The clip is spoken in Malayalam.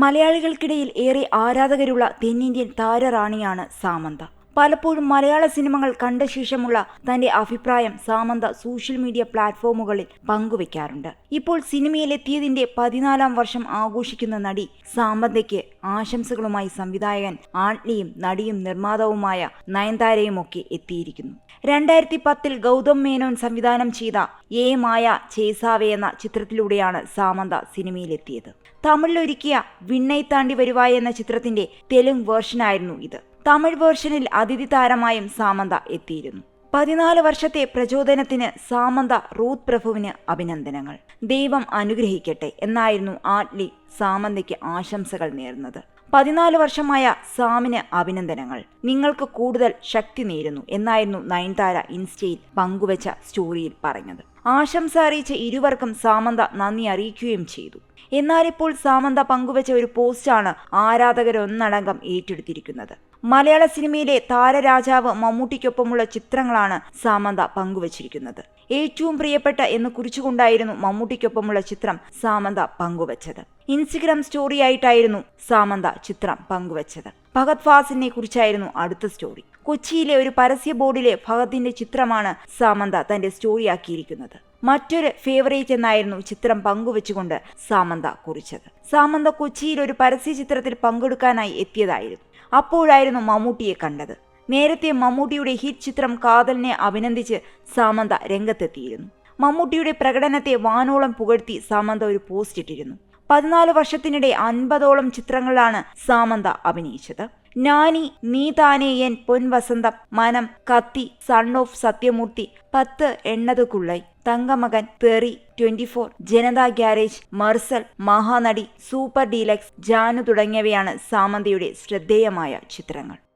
മലയാളികൾക്കിടയിൽ ഏറെ ആരാധകരുള്ള തെന്നിന്ത്യൻ താരറാണിയാണ് സാമന്ത. പലപ്പോഴും മലയാള സിനിമകൾ കണ്ട ശേഷമുള്ള തന്റെ അഭിപ്രായം സാമന്ത സോഷ്യൽ മീഡിയ പ്ലാറ്റ്ഫോമുകളിൽ പങ്കുവെക്കാറുണ്ട്. ഇപ്പോൾ സിനിമയിലെത്തിയതിന്റെ പതിനാലാം വർഷം ആഘോഷിക്കുന്ന നടി സാമന്തയ്ക്ക് ആശംസകളുമായി സംവിധായകൻ ആൺലിയും നടിയും നിർമ്മാതാവുമായ നയൻതാരയുമൊക്കെ എത്തിയിരിക്കുന്നു. രണ്ടായിരത്തി പത്തിൽ ഗൗതം മേനോൻ സംവിധാനം ചെയ്ത എ മായ ചേസാവെ എന്ന ചിത്രത്തിലൂടെയാണ് സാമന്ത സിനിമയിലെത്തിയത്. തമിഴിലൊരുക്കിയ വിണ്ണൈ താണ്ടി വരുവായ എന്ന ചിത്രത്തിന്റെ തെലുങ്ക് വേർഷനായിരുന്നു ഇത്. തമിഴ് വേർഷനിൽ അതിഥി താരമായും സാമന്ത എത്തിയിരുന്നു. പതിനാല് വർഷത്തെ പ്രചോദനത്തിന് സാമന്ത റൂത്ത് പ്രഭുവിന് അഭിനന്ദനങ്ങൾ. ദൈവം അനുഗ്രഹിക്കട്ടെ എന്നായിരുന്നു ആറ്റ്ലി സാമന്തയ്ക്ക് ആശംസകൾ നേർന്നത്. പതിനാല് വർഷമായ സാമിന് അഭിനന്ദനങ്ങൾ. നിങ്ങൾക്ക് കൂടുതൽ ശക്തി നേരുന്നു എന്നായിരുന്നു നയൻതാര ഇൻസ്റ്റയിൽ പങ്കുവച്ച സ്റ്റോറിയിൽ പറഞ്ഞത്. ആശംസ അറിയിച്ച ഇരുവർക്കും സാമന്ത നന്ദി അറിയിക്കുകയും ചെയ്തു. എന്നാൽ ഇപ്പോൾ സാമന്ത പങ്കുവച്ച ഒരു പോസ്റ്റാണ് ആരാധകരൊന്നടങ്കം ഏറ്റെടുത്തിരിക്കുന്നത്. മലയാള സിനിമയിലെ താരരാജാവ് മമ്മൂട്ടിക്കൊപ്പമുള്ള ചിത്രങ്ങളാണ് സാമന്ത പങ്കുവച്ചിരിക്കുന്നത്. ഏറ്റവും പ്രിയപ്പെട്ട എന്ന് കുറിച്ചുകൊണ്ടായിരുന്നു മമ്മൂട്ടിക്കൊപ്പമുള്ള ചിത്രം സാമന്ത പങ്കുവച്ചത്. ഇൻസ്റ്റഗ്രാം സ്റ്റോറിയായിട്ടായിരുന്നു സാമന്ത ചിത്രം പങ്കുവച്ചത്. ഭഗത് ഫാസിനെ കുറിച്ചായിരുന്നു അടുത്ത സ്റ്റോറി. കൊച്ചിയിലെ ഒരു പരസ്യ ബോർഡിലെ ഭഗത്തിന്റെ ചിത്രമാണ് സാമന്ത തന്റെ സ്റ്റോറിയാക്കിയിരിക്കുന്നത്. മറ്റൊരു ഫേവറേറ്റ് എന്നായിരുന്നു ചിത്രം പങ്കുവെച്ചുകൊണ്ട് സാമന്ത കുറിച്ചത്. സാമന്ത കൊച്ചിയിൽ ഒരു പരസ്യ ചിത്രത്തിൽ പങ്കെടുക്കാനായി എത്തിയതായിരുന്നു. അപ്പോഴായിരുന്നു മമ്മൂട്ടിയെ കണ്ടത്. നേരത്തെ മമ്മൂട്ടിയുടെ ഹിറ്റ് ചിത്രം കാതലിനെ അഭിനന്ദിച്ച് സാമന്ത രംഗത്തെത്തിയിരുന്നു. മമ്മൂട്ടിയുടെ പ്രകടനത്തെ വാനോളം പുകഴ്ത്തി സാമന്ത ഒരു പോസ്റ്റ് ഇട്ടിരുന്നു. പതിനാല് വർഷത്തിനിടെ അൻപതോളം ചിത്രങ്ങളിലാണ് സാമന്ത അഭിനയിച്ചത്. നാനി നീ താനേ എൻ പൊൻവസന്തം. മനം കത്തി സൺ ഓഫ് സത്യമൂർത്തി. പത്ത് എണ്ണത് കുള്ളൈ Thangamagan Theri Twenty Four Janatha Garage Mersal Mahanati Super Deluxe Jaanu തുടങ്ങിയവയാണ് സാമന്തയുടെ ശ്രദ്ധേയമായ ചിത്രങ്ങൾ.